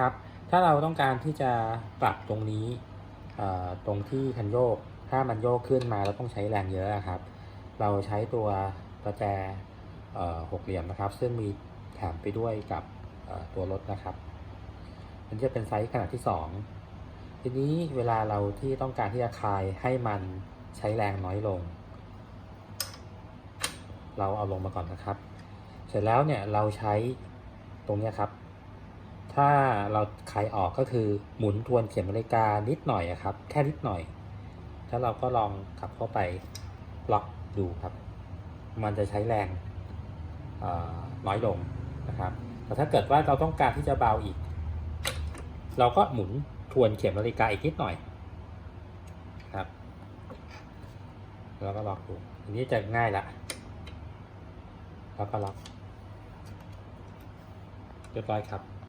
ครับ ถ้าเราต้องการที่จะปรับตรงนี้ตรงที่คันโยก ถ้ามันโยกขึ้นมาเราต้องใช้แรงเยอะอะครับ เราใช้ตัวประแจหกเหลี่ยมนะครับ ซึ่งมีแถมไปด้วยกับตัวรถนะครับมันจะเป็นไซส์ขนาดที่ 2 ทีนี้เวลาเราที่ต้องการที่จะคลายให้มันใช้แรงน้อยลง เราเอาลงมาก่อนนะครับ เสร็จแล้วเนี่ยเราใช้ตรงนี้ครับ ถ้าเราคลายออกก็คือหมุนทวนเข็มนาฬิกานิดหน่อยครับ แค่นิดหน่อย แล้วเราก็ลองกลับเข้าไปล็อกดูครับ มันจะใช้แรงน้อยลงนะครับ แต่ถ้าเกิดว่าเราต้องการที่จะเบาอีก เราก็หมุนทวนเข็มนาฬิกาอีกนิดหน่อยครับ แล้วก็ล็อกดู อันนี้จะง่ายละ แล้วก็ล็อกเรียบร้อยครับ